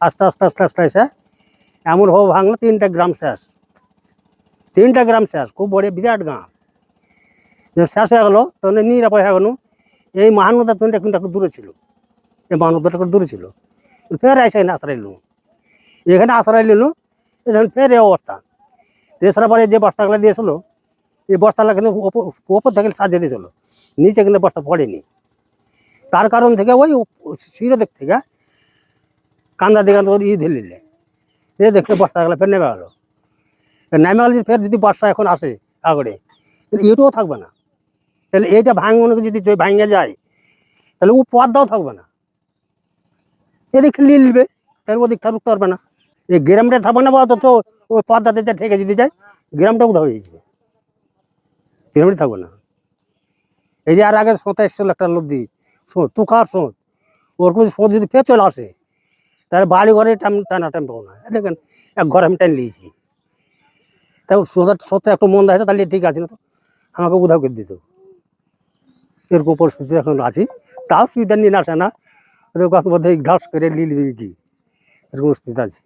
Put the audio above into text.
আস্তে আস্তে আস্তে আস্তে এসে এমন হো ভাঙলো তিনটা গ্রাম শেষ। তিনটা গ্রাম শেষ। খুব বড় বিরাট যে শেষ হয়ে গেলো, তখন নিরাপদ হয়ে গেল। এই মহানদা তিনটা কিন্তু একটু দূরে ছিল। এই মহানদাটা একটু দূরে ছিল। ফের এসে এখানে আশ্রয় নিল। এখানে আশ্রয় নিল এখন ফের এই অবস্থা। দেশের পরে যে বস্তাগুলো দিয়েছিল, এই বস্তাগুলো কিন্তু ওপর থেকে সাজিয়ে দিয়েছিল। নিচে কিন্তু বস্তা পড়েনি। তার কারণ থেকে ওই শিরোদিক থেকে কান্দা দিকে ই ধরলিলে এ দেখে বস্তাগুলো ফের নেমে গেলো নেমে গেলে ফের যদি বর্ষা এখন আসে আগরে তাহলে এটাও থাকবে না। তাহলে এইটা ভাঙনে যদি ভাঙে যায়, তাহলে ও পদ্মাও থাকবে না। এদিক নিয়ে নিবে, তাহলে ওদিক থাকতে পারবে না। এই গ্রামটা থাকবে না বা অথচ ওই পদ্মাতে যা ঠেকে যদি যায়, গ্রামটা কোথাও হয়ে যাবে। গ্রামটা থাকবে না। এই যে আর আগে সোঁতা এসেছিল একটা নদী সোঁত তুকার সোঁত ওর কোনো সোঁত যদি ফের চলে আসে তাহলে বাড়ি ঘরে টান টানা টান পাবো না দেখেন, এক ঘর আমি টান নিয়েছি তাও সোজা সত্যি একটু মন আছে তাহলে ঠিক আছে না তো? আমাকে উধাও করে দিত। এরকম পরিস্থিতি এখন আছি। তাও সুবিধা নিয়ে আসে না। ওদের মধ্যে ঘাস করে নিবি কি? এরকম স্থিতি আছে।